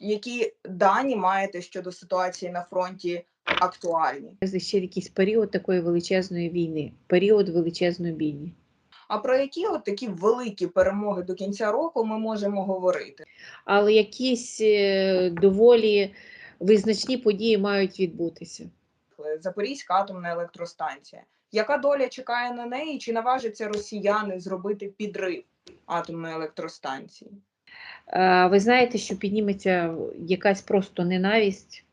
Які дані маєте щодо ситуації на фронті актуальні? ще якийсь період такої величезної війни, період величезної війни. А про які от такі великі перемоги до кінця року ми можемо говорити? Але якісь е, доволі визначні події мають відбутися. Запорізька атомна електростанція. Яка доля чекає на неї? Чи наважаться росіяни зробити підрив атомної електростанції? Ви знаєте, що підніметься якась просто ненависть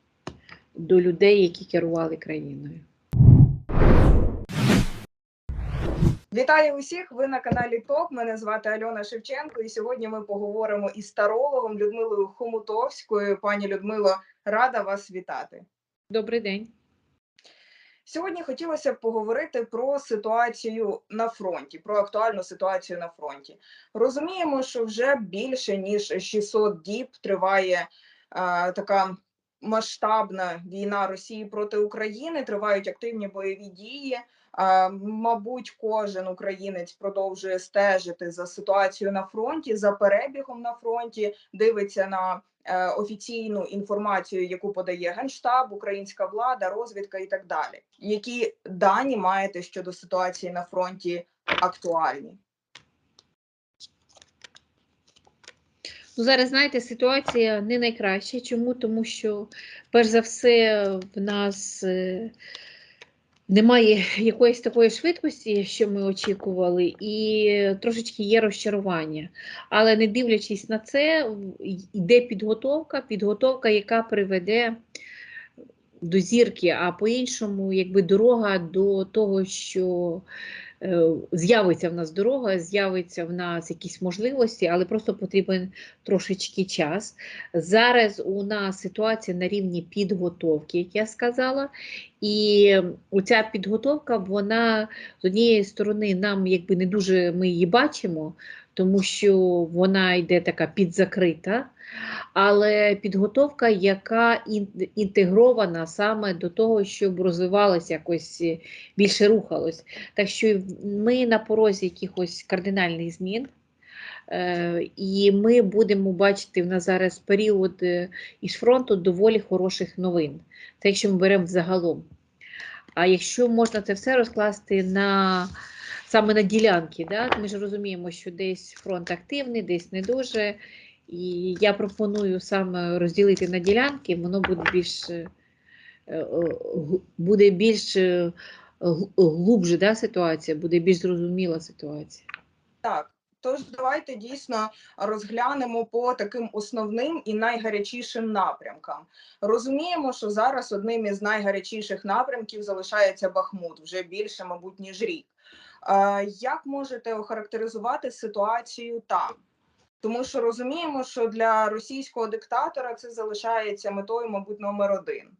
до людей, які керували країною. Вітаю усіх! Ви на каналі ТОП. Мене звати Альона Шевченко, і сьогодні ми поговоримо із тарологом Людмилою Хомутовською. Пані Людмило, рада вас вітати. Добрий день. Сьогодні хотілося б поговорити про ситуацію на фронті, про актуальну ситуацію на фронті. Розуміємо, що вже більше ніж 600 діб триває е, така масштабна війна Росії проти України. Тривають активні бойові дії. Мабуть, кожен українець продовжує стежити за ситуацією на фронті, за перебігом на фронті, дивиться на е, офіційну інформацію, яку подає генштаб, українська влада, розвідка і так далі. Які дані маєте щодо ситуації на фронті актуальні? Ну, зараз, знаєте, ситуація не найкраща. Чому? Тому що, перш за все, в нас е, немає якоїсь такої швидкості, що ми очікували, і трошечки є розчарування. Але не дивлячись на це, йде підготовка, підготовка, яка приведе до зірки, а по-іншому, якби дорога до того, що з'явиться в нас дорога, з'явиться в нас якісь можливості, але просто потрібен трошечки час. Зараз у нас ситуація на рівні підготовки, як я сказала, і ця підготовка, вона з однієї сторони, нам якби не дуже ми її бачимо, тому що вона йде така підзакрита. Але підготовка, яка інтегрована саме до того, щоб розвивалося якось е, більше рухалось. Так що ми на порозі якихось кардинальних змін. Е, І ми будемо бачити в нас зараз період е, із фронту доволі хороших новин. Це якщо ми беремо загалом. А якщо можна це все розкласти на саме на ділянки, да? ми ж розуміємо, що десь фронт активний, десь не дуже. І я пропоную саме розділити на ділянки, воно буде більш е, е, буде більш е, глубже да, ситуація, буде більш зрозуміла ситуація. Так, тож давайте дійсно розглянемо по таким основним і найгарячішим напрямкам. Розуміємо, що зараз одним із найгарячіших напрямків залишається Бахмут вже більше, мабуть, ніж рік. Е, Як можете охарактеризувати ситуацію там? Тому що розуміємо, що для російського диктатора це залишається метою, мабуть, номер один.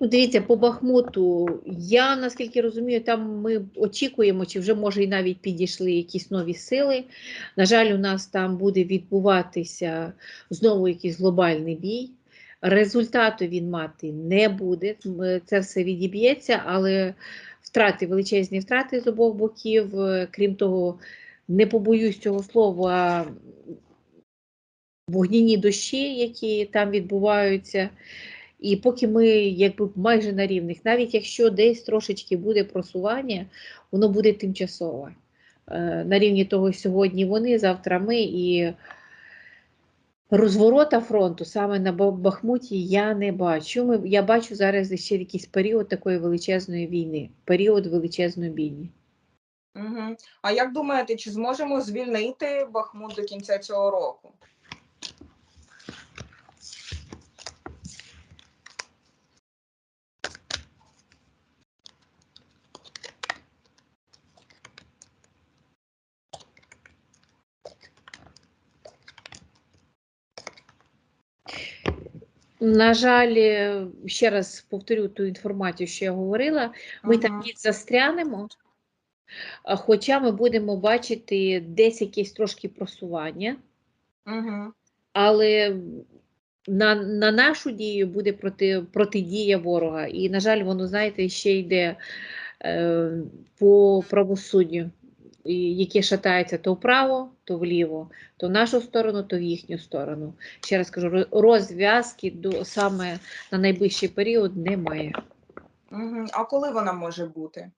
Ну, дивіться, по Бахмуту, я наскільки розумію, там ми очікуємо, чи вже може і навіть підійшли якісь нові сили. На жаль, у нас там буде відбуватися знову якийсь глобальний бій. Результату він мати не буде. Це все відіб'ється, але втрати, величезні втрати з обох боків. Е, Крім того, не побоюсь цього слова, вогняні дощі, які там відбуваються. І поки ми якби майже на рівних, навіть якщо десь трошечки буде просування, воно буде тимчасове. Е, На рівні того сьогодні вони, завтра ми і розворота фронту саме на Бахмуті я не бачу. Ми, я бачу зараз ще якийсь період такої величезної війни, період величезної війни. Угу. А як думаєте, чи зможемо звільнити Бахмут до кінця цього року? На жаль, е, ще раз повторю ту інформацію, що я говорила. Ми Мгм. там застрянемо, хоча ми будемо бачити десь якесь трошки просування, Угу. але на, на нашу дію буде проти, протидія ворога. І, на жаль, воно, знаєте, ще йде е, по правосуддю. Які шатаються то вправо, то вліво, то в нашу сторону, то в їхню сторону. Ще раз кажу, розв'язки до саме на найближчий період немає. А коли вона може бути?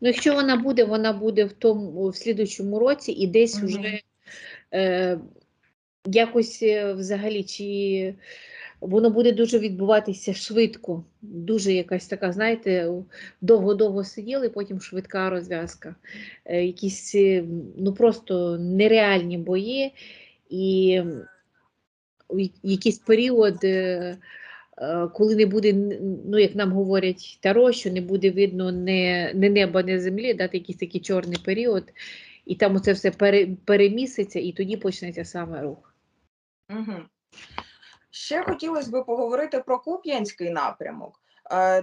Ну, якщо вона буде, вона буде в тому в слідучому році і десь Мгм. вже е, якось е, взагалі чи воно буде дуже відбуватися швидко, дуже якась така, знаєте, довго-довго сиділи, потім швидка розв'язка. Е, якісь е, ну просто нереальні бої, і якийсь період. е, Коли не буде, ну як нам говорять таро, що не буде видно не, не неба, не землі, дати якийсь такий чорний період, і там оце все пере, переміситься, і тоді почнеться саме рух. Угу. Ще хотілося б поговорити про Куп'янський напрямок, е,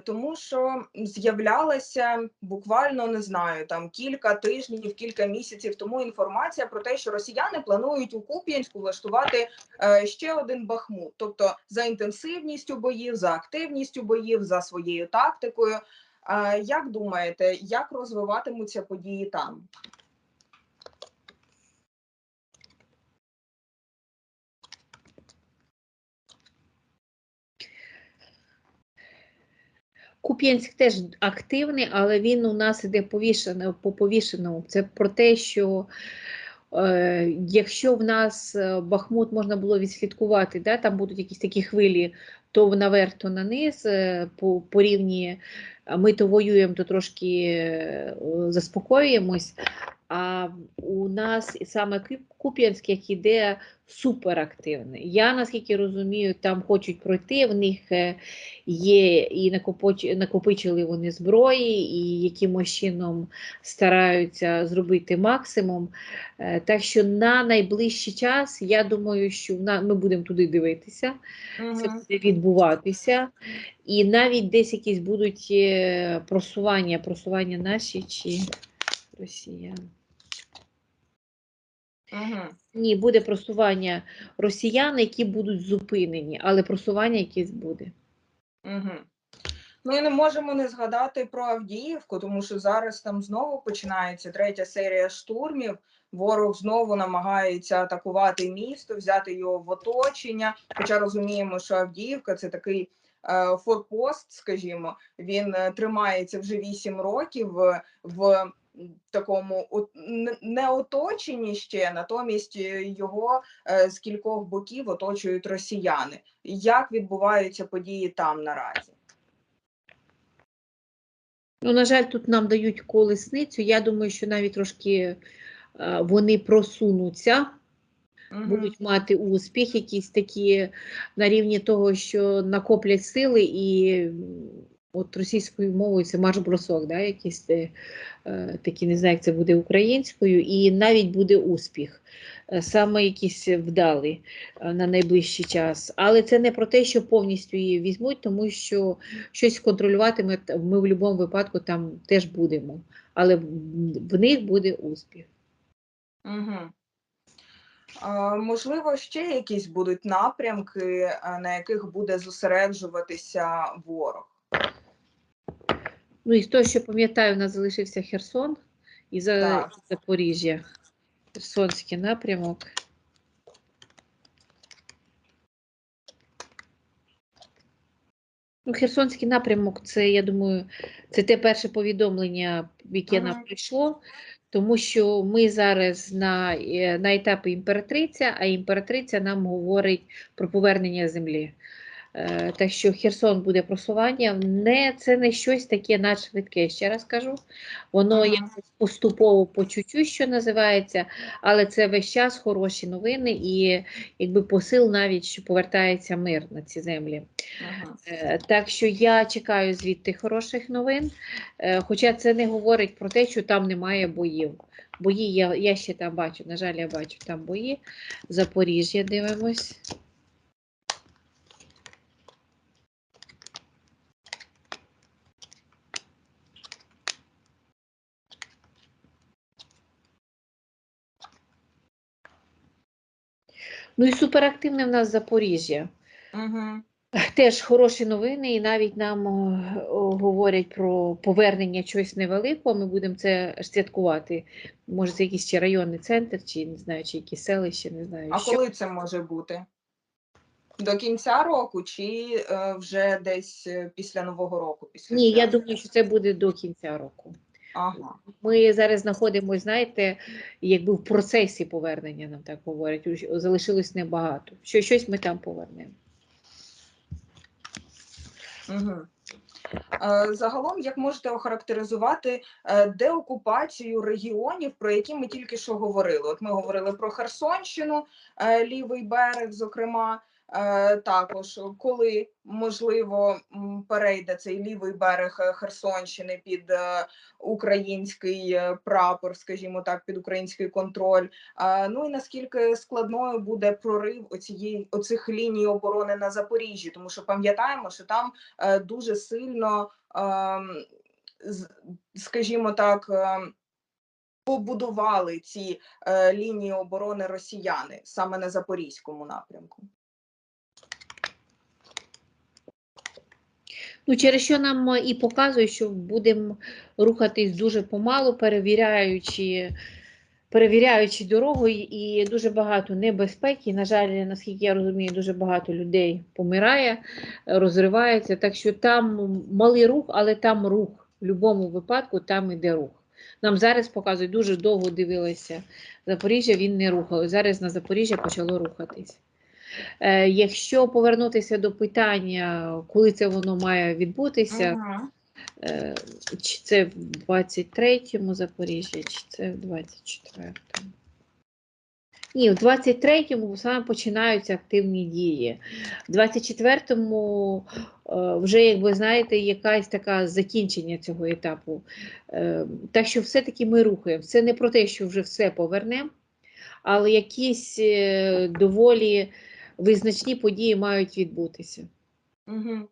тому що з'являлася буквально не знаю, там кілька тижнів, кілька місяців тому інформація про те, що росіяни планують у Куп'янську влаштувати е, ще один Бахмут, тобто за інтенсивністю боїв, за активністю боїв, за своєю тактикою. Е, Як думаєте, як розвиватимуться події там? Куп'янськ теж активний, але він у нас іде повішено, по повішеному. Це про те, що е, якщо в нас е, Бахмут можна було відслідкувати, да, там будуть якісь такі хвилі, то наверх, то на низ, е, по, по рівні ми то воюємо, то трошки е, заспокоюємось. А у нас саме Куп- Куп'янськ, як іде суперактивний. Я наскільки розумію, там хочуть пройти, в них е, є і накопичили вони зброї, і якимось чином стараються зробити максимум. Е, Так що на найближчий час я думаю, що ми будемо туди дивитися, це буде відбуватися. І навіть десь якісь будуть е, просування, просування наші чи росіян. Мгм. Ні, буде просування росіян, які будуть зупинені, але просування якесь буде. Угу. Ну і не можемо не згадати про Авдіївку, тому що зараз там знову починається третя серія штурмів. Ворог знову намагається атакувати місто, взяти його в оточення. Хоча розуміємо, що Авдіївка це такий е, форпост, скажімо, він е, тримається вже вісім років в, в такому от, не- не оточенні ще, натомість е, його е, з кількох боків оточують росіяни. Як відбуваються події там наразі? Ну, на жаль, тут нам дають колесницю. Я думаю, що навіть трошки е, вони просунуться, будуть мати успіх, якісь такі на рівні того, що накоплять сили, і от російською мовою це марш-бросок, да, якісь е, е, такі, не знаю, як це буде українською, і навіть буде успіх. Е, Саме якийсь вдалий е, на найближчий час. Але це не про те, що повністю її візьмуть, тому що щось контролювати ми, в будь-якому випадку там теж будемо. Але в них буде успіх. Угу. Можливо, ще якісь будуть напрямки, на яких буде зосереджуватися ворог. Ну і з того, що пам'ятаю, у нас залишився Херсон і за. Запоріжжя. Херсонський напрямок. Ну, Херсонський напрямок, це, я думаю, це те перше повідомлення, яке Ага. нам прийшло, тому що ми зараз на, е, на етапі імператриця, а імператриця нам говорить про повернення землі. Е, Так що Херсон буде просування. Не, це не щось таке надшвидке, ще раз кажу. Воно Ага. якось поступово по чуть-чуть, що називається, але це весь час хороші новини і якби посил навіть, що повертається мир на ці землі. Угу. Е, Так що я чекаю звідти хороших новин, е, хоча це не говорить про те, що там немає боїв. Бої я, я ще там бачу, на жаль, я бачу там бої. Запоріжжя дивимось. Ну і суперактивне в нас Запоріжжя. Угу. Теж хороші новини, і навіть нам о, о, говорять про повернення чогось невеликого. Ми будемо це святкувати. Може, це якийсь чи районний центр, чи не знаю, чи якісь селище, не знаю. А що. коли це може бути? До кінця року чи е, вже десь е, після Нового року? Після Ні, я думаю, що це буде до кінця року. Ага. Ми зараз знаходимося, знаєте, якби в процесі повернення, нам так говорять. Залишилось небагато. Що щось ми там повернемо. Угу. Загалом, як можете охарактеризувати е, деокупацію регіонів, про які ми тільки що говорили? От ми говорили про Херсонщину, е, лівий берег, зокрема, також коли можливо перейде цей лівий берег е, Херсонщини під е, український е, прапор, скажімо так, під український контроль. Е, Ну і наскільки складною буде прорив оцієї оцих ліній оборони на Запоріжжі, тому що пам'ятаємо, що там е, дуже сильно, ем, скажімо так, ем, побудували ці е, лінії оборони росіяни саме на запорізькому напрямку. Ну, через що нам е, і показують, що будемо рухатись дуже помалу, перевіряючи, перевіряючи дорогу, і- дуже багато небезпеки. На жаль, наскільки я розумію, дуже багато людей помирає, розривається. Так що там малий рух, але там рух. В будь-якому випадку там іде рух. Нам зараз показують, дуже довго дивилися Запоріжжя, він не рухав. Зараз на Запоріжжя почало рухатись. Е, Якщо повернутися до питання, коли це воно має відбутися, Мгм. е, чи це в 23-му Запоріжжя, чи це в 24-му? Ні, в 23-му саме починаються активні дії. В 24-му е, вже, як ви знаєте, якась така закінчення цього етапу. Так що все-таки ми рухаємо. Це не про те, що вже все повернемо, але якісь доволі визначні події мають відбутися. Мгм.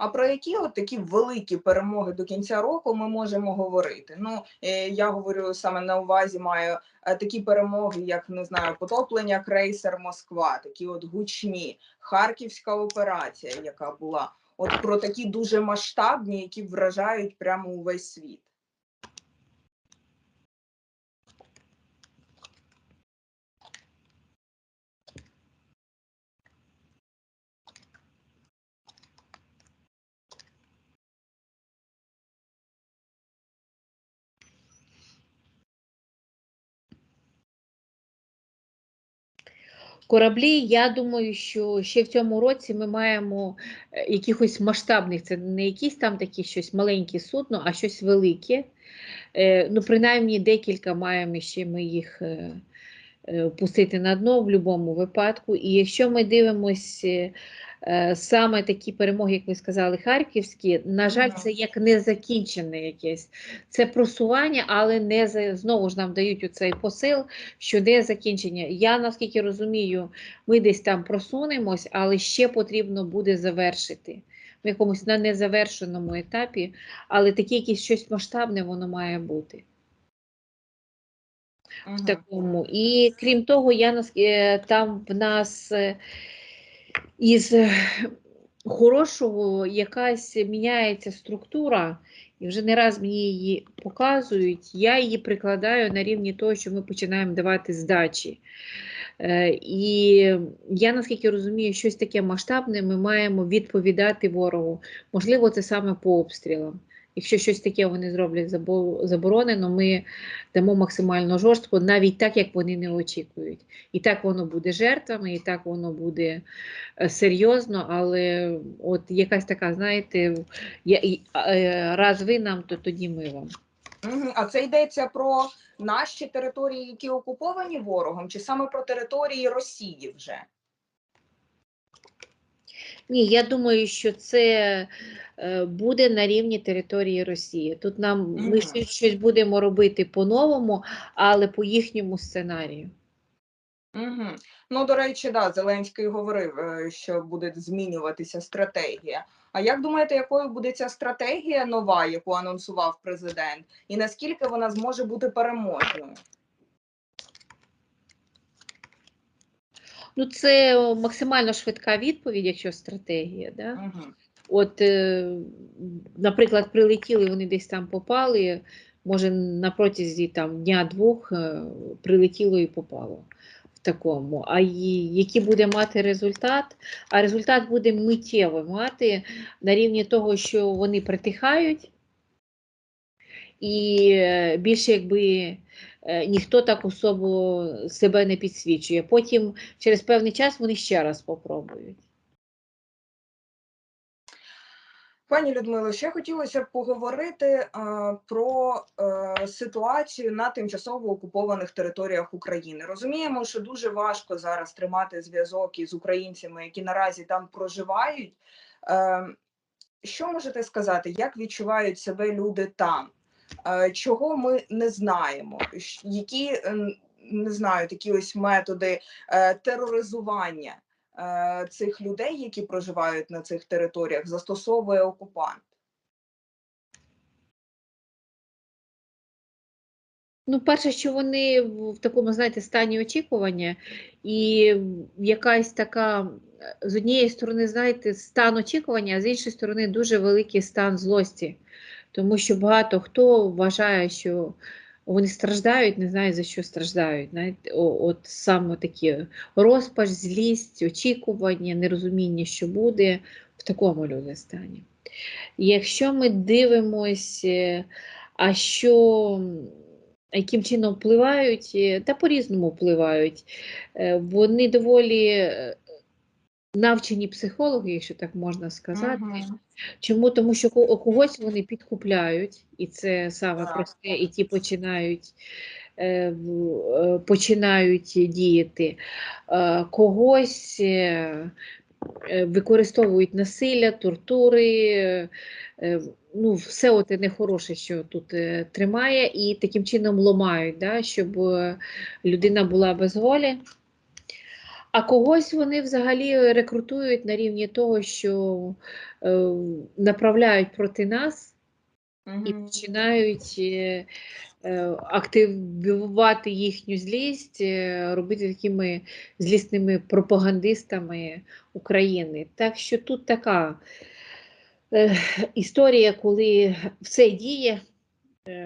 А про які от такі великі перемоги до кінця року ми можемо говорити? Ну е, я говорю саме на увазі, маю е, такі перемоги, як не знаю, потоплення крейсер Москва, такі от гучні, Харківська операція, яка була. От про такі дуже масштабні, які вражають прямо увесь світ. Кораблі, я думаю, що ще в цьому році ми маємо е, якихось масштабних, це не якісь там такі щось маленькі судно, а щось велике. Е, Ну, принаймні декілька маємо ще ми їх е, пустити на дно в будь-якому випадку. І якщо ми дивимося саме такі перемоги, як ви сказали, харківські, на жаль, це як незакінчене якесь. Це просування, але не за знову ж нам дають оцей посил, що не закінчення. Я наскільки розумію, ми десь там просунемось, але ще потрібно буде завершити. В якомусь на незавершеному етапі, але таке якесь щось масштабне воно має бути в такому. І крім того, я е, там в нас е, із е, хорошого якась міняється структура, і вже не раз мені її показують. Я її прикладаю на рівні того, що ми починаємо давати здачі. Е, І я наскільки розумію, щось таке масштабне ми маємо відповідати ворогу. Можливо, це саме по обстрілам. Якщо щось таке вони зроблять заборонено, ми дамо максимально жорстко, навіть так, як вони не очікують. І так воно буде жертвами, і так воно буде е, серйозно, але от якась така, знаєте, е, раз ви нам, то тоді ми вам. А це йдеться про наші території, які окуповані ворогом, чи саме про території Росії вже? Ні, я думаю, що це е, буде на рівні території Росії. Тут нам ми щось будемо робити по-новому, але по їхньому сценарію. Угу. Ну, до речі, да, Зеленський говорив, е, що буде змінюватися стратегія. А як думаєте, якою буде ця стратегія нова, яку анонсував президент, і наскільки вона зможе бути переможною? Ну, це максимально швидка відповідь, якщо стратегія. Да? Мгм. От, е, наприклад, прилетіли, вони десь там попали, може на протязі там, дня-двох е, прилетіло і попало в такому. А який буде мати результат? А результат буде миттєво мати на рівні того, що вони притихають, і е, більше якби ніхто так особо себе не підсвічує. Потім через певний час вони ще раз попробують. Пані Людмило, ще хотілося б поговорити е, про е, ситуацію на тимчасово окупованих територіях України. Розуміємо, що дуже важко зараз тримати зв'язок із українцями, які наразі там проживають. Е, що можете сказати, як відчувають себе люди там? Е, чого ми не знаємо? Які е, не знаю, такі ось методи е, тероризування цих людей, які проживають на цих територіях, застосовує окупант? Ну, перше, що вони в такому, знаєте, стані очікування, і якась така, з однієї сторони, знаєте, стан очікування, а з іншої сторони, дуже великий стан злості. Тому що багато хто вважає, що вони страждають, не знаю за що страждають. Знаєте, от саме такі розпач, злість, очікування, нерозуміння, що буде, в такому люди стані. Якщо ми дивимось, е, а що яким чином впливають, е, та по-різному впливають. Е, Вони доволі навчені психологи, якщо так можна сказати. Мгм. Чому? Тому що когось вони підкупляють, і це саме просте, і ті починають, е, е, починають діяти. Е, Когось використовують насилля, тортури, ну, все оте нехороше, що тут тримає, і таким чином ламають, да, щоб людина була без волі. А когось вони взагалі рекрутують на рівні того, що направляють проти нас і починають е, е, активувати їхню злість, е, робити такими злісними пропагандистами України. Так що тут така історія, коли все діє,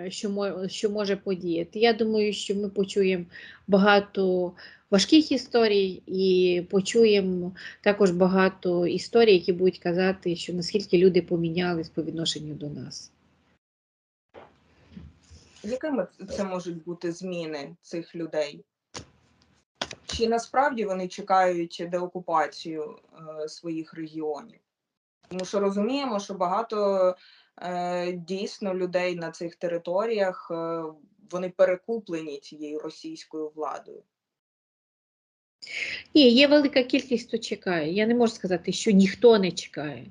що, що може подіяти. Я думаю, що ми почуємо багато важких історій і почуємо також багато історій, які будуть казати, що наскільки люди помінялись по відношенню до нас. Якими це можуть бути зміни цих людей? Чи насправді вони чекають деокупацію е, своїх регіонів? Тому що розуміємо, що багато е, дійсно людей на цих територіях е, вони перекуплені цією російською владою. Ні, є велика кількість, хто чекає. Я не можу сказати, що ніхто не чекає.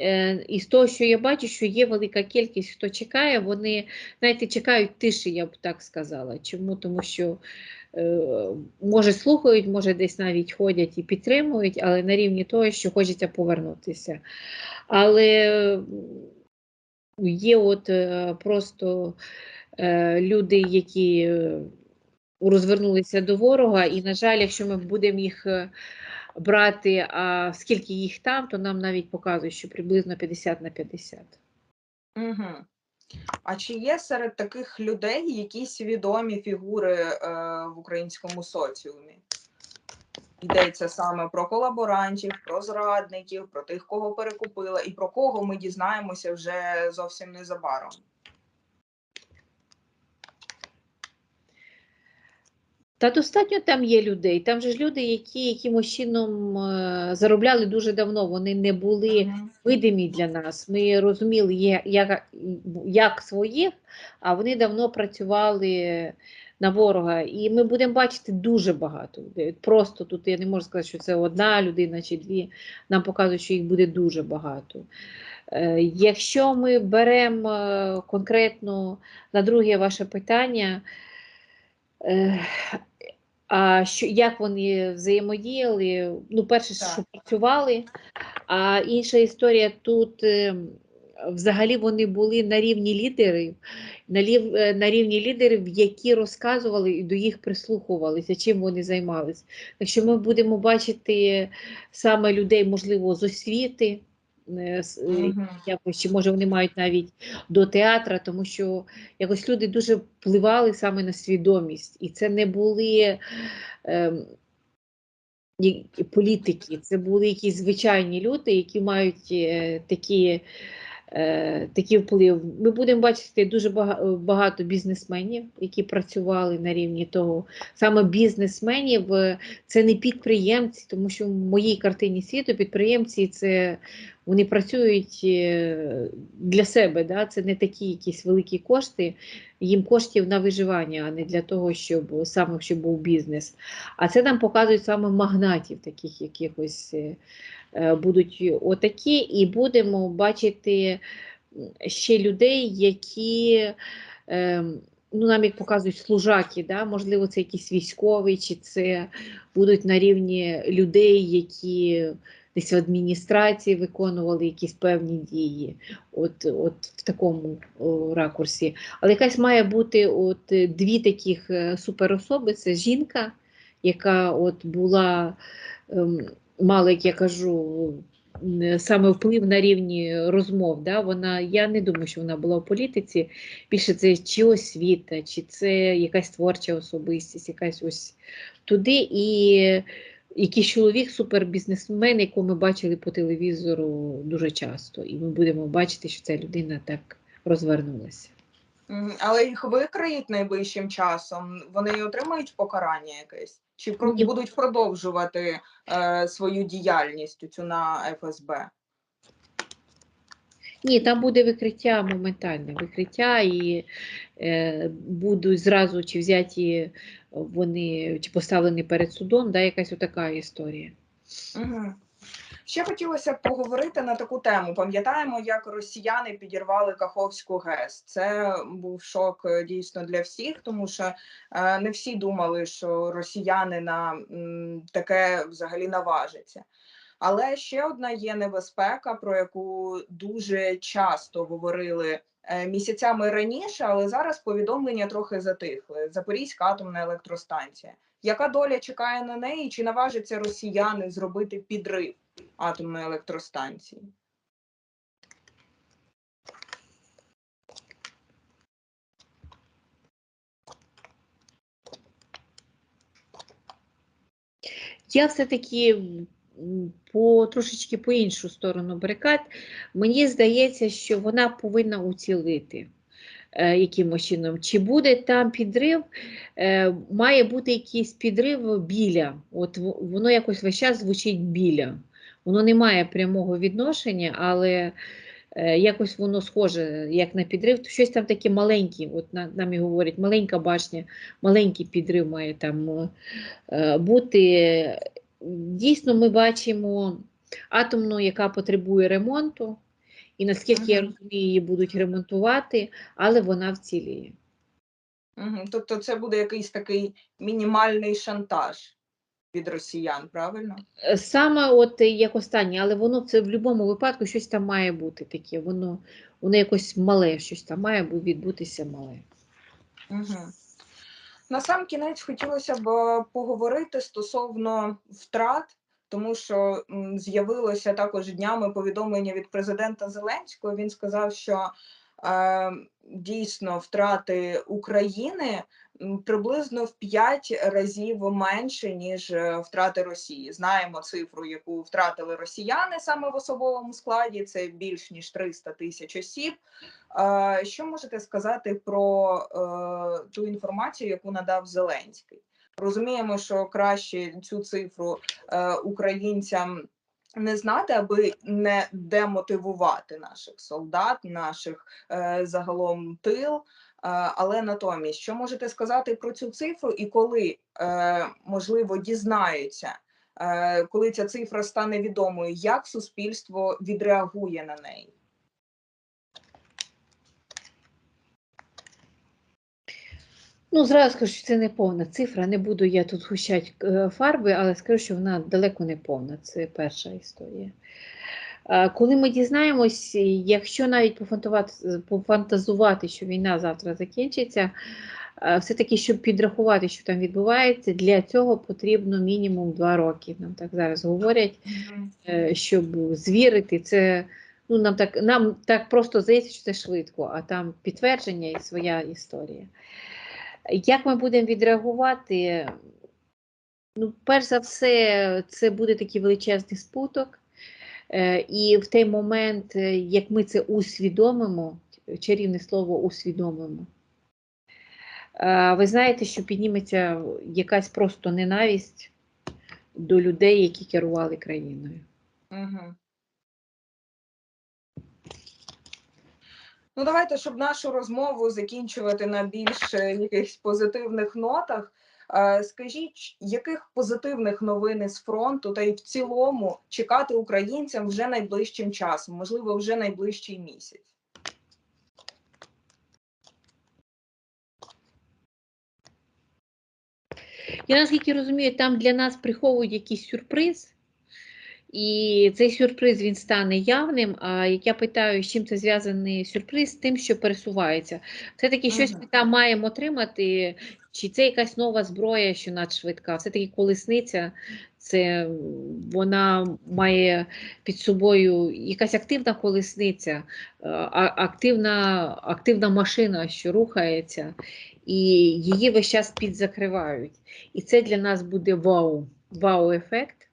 Е, і з того, що я бачу, що є велика кількість, хто чекає, вони, знаєте, чекають тиші, я б так сказала. Чому? Тому що е, може слухають, може десь навіть ходять і підтримують, але на рівні того, що хочеться повернутися. Але є от е, просто е, люди, які е, розвернулися до ворога, і, на жаль, якщо ми будемо їх брати, а скільки їх там, то нам навіть показують, що приблизно 50 на 50. Угу. А чи є серед таких людей якісь відомі фігури е, в українському соціумі? Йдеться саме про колаборантів, про зрадників, про тих, кого перекупила, і про кого ми дізнаємося вже зовсім незабаром. Та достатньо там є людей. Там же ж люди, які якимось чином е, заробляли дуже давно, вони не були видимі для нас. Ми розуміли, як, як своїх, а вони давно працювали на ворога. І ми будемо бачити дуже багато людей. Просто тут я не можу сказати, що це одна людина чи дві. Нам показують, що їх буде дуже багато. Е, Якщо ми беремо е, конкретно на друге ваше питання, е, а що, як вони взаємодіяли? Ну, перше, Так. що працювали, а інша історія тут, взагалі вони були на рівні лідерів, на, лів, е, на рівні лідерів, які розказували і до їх прислухувалися, чим вони займалися. Так що ми будемо бачити саме людей, можливо, з освіти. е, з- е, якось, чи може вони мають навіть до театра, тому що якось люди дуже впливали саме на свідомість, і це не були ні- політики, це були якісь звичайні люди, які мають е, такі, е, такий вплив. Ми будемо бачити дуже багато бізнесменів, які працювали на рівні того. Саме бізнесменів е, це не підприємці, тому що в моїй картині світу підприємці це вони працюють е, для себе. Да? Це не такі якісь великі кошти, їм коштів на виживання, а не для того, щоб саме щоб був бізнес. А це нам показують саме магнатів, таких якихось е, е, будуть отакі, і будемо бачити ще людей, які. ем, Ну, нам як показують служаки, да? можливо, це якісь військові, чи це будуть на рівні людей, які десь в адміністрації виконували якісь певні дії, от, от в такому о, ракурсі. Але якась має бути от е, дві таких е, суперособи: це жінка, яка от була, ем, мала, як я кажу, саме вплив на рівні розмов. Да? Вона, я не думаю, що вона була в політиці. Більше це чи освіта, чи це якась творча особистість, якась ось туди. І якийсь чоловік, супербізнесмен, якого ми бачили по телевізору дуже часто. І ми будемо бачити, що ця людина так розвернулася. Але їх викриють найближчим часом. Вони отримають покарання якесь? Чи Ні. будуть продовжувати е, свою діяльність цю на ФСБ? Ні, там буде викриття моментальне викриття, і е, будуть зразу чи взяті вони, чи поставлені перед судом, да, якась отака історія. Угу. Ще хотілося поговорити на таку тему. Пам'ятаємо, як росіяни підірвали Каховську ГЕС. Це був шок е, дійсно для всіх, тому що е, не всі думали, що росіяни на таке взагалі наважаться. Але ще одна є небезпека, про яку дуже часто говорили е, місяцями раніше, але зараз повідомлення трохи затихли. Запорізька атомна електростанція. Яка доля чекає на неї? Чи наважаться росіяни зробити підрив атомної електростанції? Я все-таки по трошечки по іншу сторону барикад. Мені здається, що вона повинна уцілити е, якимось чином. Чи буде там підрив, е, має бути якийсь підрив біля. От воно якось весь час звучить біля. Воно не має прямого відношення, але е, якось воно схоже, як на підрив. Щось там таке маленьке, от нам і говорять, маленька башня, маленький підрив має там е, бути. Дійсно, ми бачимо атомну, яка потребує ремонту, і наскільки я розумію, її будуть ремонтувати, але вона вціліє. Угу. Тобто це буде якийсь такий мінімальний шантаж від росіян, правильно? Е, Саме от як останнє, але воно це в будь-якому випадку щось там має бути таке. Воно, воно якось мале, щось там має відбутися мале. Угу. На сам кінець хотілося б е, поговорити стосовно втрат, тому що з'явилося також днями повідомлення від президента Зеленського. Він сказав, що дійсно втрати України приблизно в 5 разів менше, ніж е, втрати Росії. Знаємо цифру, яку втратили росіяни саме в особовому складі. Це більш ніж 300 тисяч осіб. Що можете сказати про е, ту інформацію, яку надав Зеленський? Розуміємо, що краще цю цифру е, українцям не знати, аби не демотивувати наших солдат, наших е, загалом тил. Е, але натомість, що можете сказати про цю цифру, і коли е, можливо дізнаються, е, коли ця цифра стане відомою, як суспільство відреагує на неї? Ну, зразу скажу, що це не повна цифра. Не буду я тут гущати е, фарби, але скажу, що вона далеко не повна. Це перша історія. Е, Коли ми дізнаємось, якщо навіть пофантувати- пофантазувати, що війна завтра закінчиться, е, все-таки, щоб підрахувати, що там відбувається, для цього потрібно мінімум два роки. Нам так зараз говорять, щоб звірити це. Ну, нам так, нам так просто здається, що це швидко, а там підтвердження і своя історія. Як ми будемо відреагувати? Ну, перш за все, це буде такий величезний спуток. Е, І в той момент, е, як ми це усвідомимо, чарівне слово усвідомимо, е, ви знаєте, що підніметься якась просто ненависть до людей, які керували країною. Угу. Ну, давайте, щоб нашу розмову закінчувати на більш е, якихось позитивних нотах. е, Скажіть, яких позитивних новин із фронту та й в цілому чекати українцям вже найближчим часом, можливо, вже найближчий місяць? Я наскільки розумію, там для нас приховують якийсь сюрприз, і цей сюрприз він стане явним. А як я питаю, з чим це зв'язаний сюрприз, з тим, що пересувається. Все-таки щось ми там маємо отримати, чи це якась нова зброя, що надшвидка, все-таки колесниця, це вона має під собою якась активна колесниця, активна, активна машина, що рухається, і її весь час підзакривають. І це для нас буде вау, вау-ефект.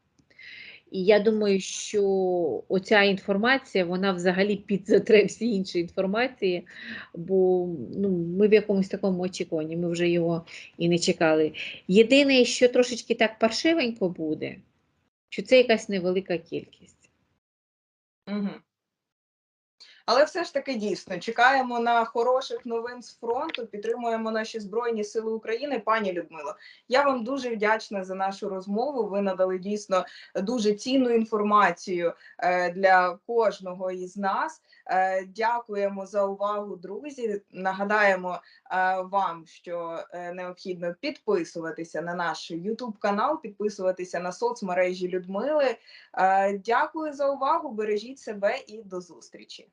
І я думаю, що оця інформація, вона взагалі підзатре всі інші інформації, бо ну, ми в якомусь такому очікуванні, ми вже його і не чекали. Єдине, що трошечки так паршивенько буде, що це якась невелика кількість. Угу. Але все ж таки дійсно чекаємо на хороших новин з фронту, підтримуємо наші Збройні Сили України. Пані Людмило, я вам дуже вдячна за нашу розмову. Ви надали дійсно дуже цінну інформацію е, для кожного із нас. Е, Дякуємо за увагу, друзі. Нагадаємо е, вам, що необхідно підписуватися на наш YouTube канал, підписуватися на соцмережі Людмили. Дякую за увагу. Бережіть себе і до зустрічі.